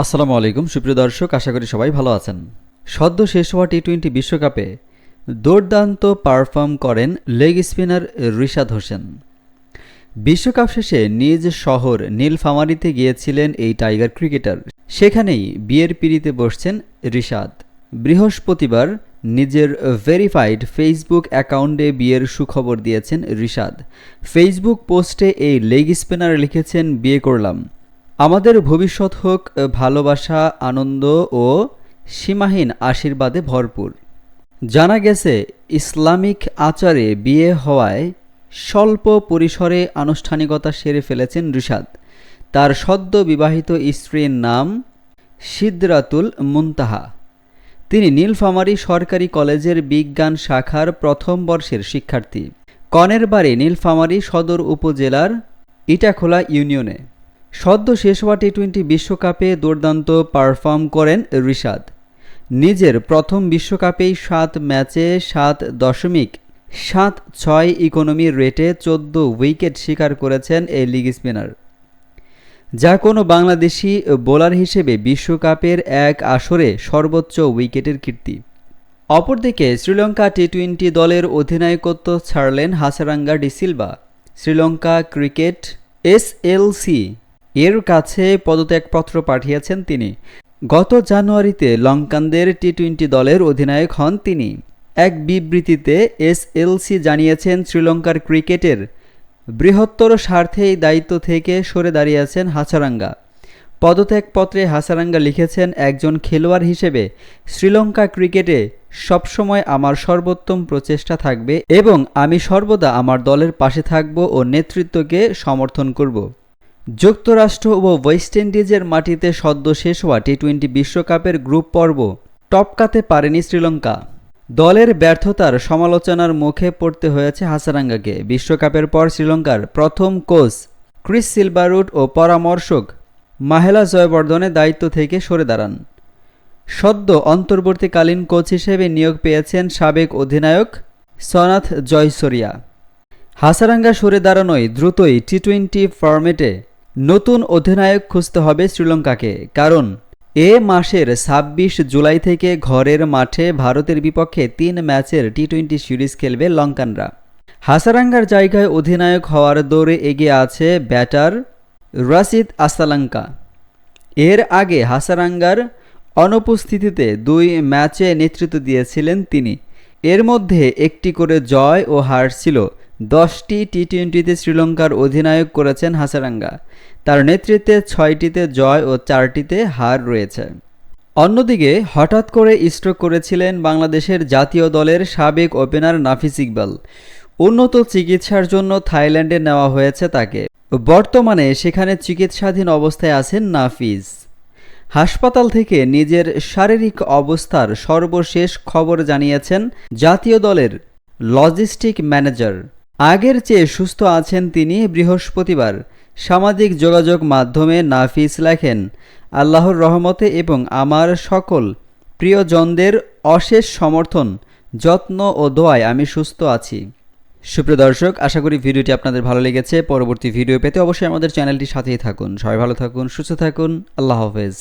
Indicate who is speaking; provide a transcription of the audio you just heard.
Speaker 1: আসসালামু আলাইকুম, সুপ্রিয় দর্শক, আশা করি সবাই ভালো আছেন। সদ্য শেষ হওয়া টি টোয়েন্টি বিশ্বকাপে দুর্দান্ত পারফর্ম করেন লেগ স্পিনার রিশাদ হোসেন। বিশ্বকাপ শেষে নিজ শহর নীলফামারীতে গিয়েছিলেন এই টাইগার ক্রিকেটার। সেখানেই বিয়ের পিড়িতে বসছেন রিশাদ। বৃহস্পতিবার নিজের ভেরিফাইড ফেসবুক অ্যাকাউন্টে বিয়ের সুখবর দিয়েছেন রিশাদ। ফেসবুক পোস্টে এই লেগ স্পিনার লিখেছেন, বিয়ে করলাম। আমাদের ভবিষ্যৎ হোক ভালোবাসা, আনন্দ ও সীমাহীন আশীর্বাদে ভরপুর। জানা গেছে, ইসলামিক আচারে বিয়ে হওয়ায় স্বল্প পরিসরে আনুষ্ঠানিকতা সেরে ফেলেছেন রিশাদ। তার সদ্য বিবাহিত স্ত্রীর নাম সিদরাতুল মুনতাহা। তিনি নীলফামারী সরকারি কলেজের বিজ্ঞান শাখার প্রথম বর্ষের শিক্ষার্থী। কনের বাড়ি নীলফামারী সদর উপজেলার ইটাখোলা ইউনিয়নে। সদ্য শেষ হওয়া টি টোয়েন্টি বিশ্বকাপে দুর্দান্ত পারফর্ম করেন রিশাদ। নিজের প্রথম বিশ্বকাপেই সাত ম্যাচে সাত দশমিক সাত ছয় ইকোনমি রেটে চোদ্দ উইকেট শিকার করেছেন এই লিগ স্পিনার যা কোনো বাংলাদেশি বোলার হিসেবে বিশ্বকাপের এক আসরে সর্বোচ্চ উইকেটের কীর্তি। অপরদিকে শ্রীলঙ্কা টি টোয়েন্টি দলের অধিনায়কত্ব ছাড়লেন হাসারাঙ্গা ডিসিলভা শ্রীলঙ্কা ক্রিকেট এসএলসি এর কাছে পদত্যাগপত্র পাঠিয়েছেন তিনি। গত জানুয়ারিতে লঙ্কানদের টি টোয়েন্টি দলের অধিনায়ক হন তিনি। এক বিবৃতিতে এসএলসি জানিয়েছেন, শ্রীলঙ্কার ক্রিকেটের বৃহত্তর স্বার্থে এই দায়িত্ব থেকে সরে দাঁড়িয়েছেন হাসারাঙ্গা পদত্যাগপত্রে হাসারাঙ্গা লিখেছেন, একজন খেলোয়াড় হিসেবে শ্রীলঙ্কা ক্রিকেটে সবসময় আমার সর্বোত্তম প্রচেষ্টা থাকবে এবং আমি সর্বদা আমার দলের পাশে থাকব ও নেতৃত্বকে সমর্থন করব। যুক্তরাষ্ট্র ও ওয়েস্ট ইন্ডিজের মাটিতে সদ্য শেষ হওয়া টি টোয়েন্টি বিশ্বকাপের গ্রুপ পর্ব টপকাতে পারেনি শ্রীলঙ্কা। দলের ব্যর্থতার সমালোচনার মুখে পড়তে হয়েছে হাসারাঙ্গাকে। বিশ্বকাপের পর শ্রীলঙ্কার প্রথম কোচ ক্রিস সিলভারুট ও পরামর্শক মাহেলা জয়বর্ধনের দায়িত্ব থেকে সরে দাঁড়ান। সদ্য অন্তর্বর্তীকালীন কোচ হিসেবে নিয়োগ পেয়েছেন সাবেক অধিনায়ক সনাথ জয়সরিয়া। হাসারাঙ্গা সরে দাঁড়ানোয় দ্রুতই টি টোয়েন্টি ফরম্যাটে নতুন অধিনায়ক খুঁজতে হবে শ্রীলঙ্কাকে, কারণ এ মাসের ছাব্বিশ জুলাই থেকে ঘরের মাঠে ভারতের বিপক্ষে তিন ম্যাচের টি টোয়েন্টি সিরিজ খেলবে লঙ্কানরা। হাসারাঙ্গার জায়গায় অধিনায়ক হওয়ার দৌড়ে এগিয়ে আছে ব্যাটার রাশিদ আসালাঙ্কা। এর আগে হাসারাঙ্গার অনুপস্থিতিতে দুই ম্যাচে নেতৃত্ব দিয়েছিলেন তিনি। এর মধ্যে একটি করে জয় ও হার ছিল দশটি টি টোয়েন্টিতে শ্রীলঙ্কার অধিনায়ক করেছেন হাসারাঙ্গা। তার নেতৃত্বে ছয়টিতে জয় ও চারটিতে হার রয়েছে। অন্যদিকে, হঠাৎ করে স্ট্রোক করেছিলেন বাংলাদেশের জাতীয় দলের সাবেক ওপেনার নাফিস ইকবাল। উন্নত চিকিৎসার জন্য থাইল্যান্ডে নেওয়া হয়েছে তাকে। বর্তমানে সেখানে চিকিৎসাধীন অবস্থায় আছেন নাফিজ হাসপাতাল থেকে নিজের শারীরিক অবস্থার সর্বশেষ খবর জানিয়েছেন জাতীয় দলের লজিস্টিক ম্যানেজার। আগের চেয়ে সুস্থ আছেন তিনি বৃহস্পতিবার। সামাজিক যোগাযোগ মাধ্যমে নাফিস লেখেন, আল্লাহর রহমতে এবং আমার সকল প্রিয়জনদের অশেষ সমর্থন, যত্ন ও দোয়ায় আমি সুস্থ আছি। সুপ্রিয় দর্শক, আশা করি ভিডিওটি আপনাদের ভালো লেগেছে। পরবর্তী ভিডিও পেতে অবশ্যই আমাদের চ্যানেলটির সাথেই থাকুন। সবাই ভালো থাকুন, সুস্থ থাকুন। আল্লাহ হাফেজ।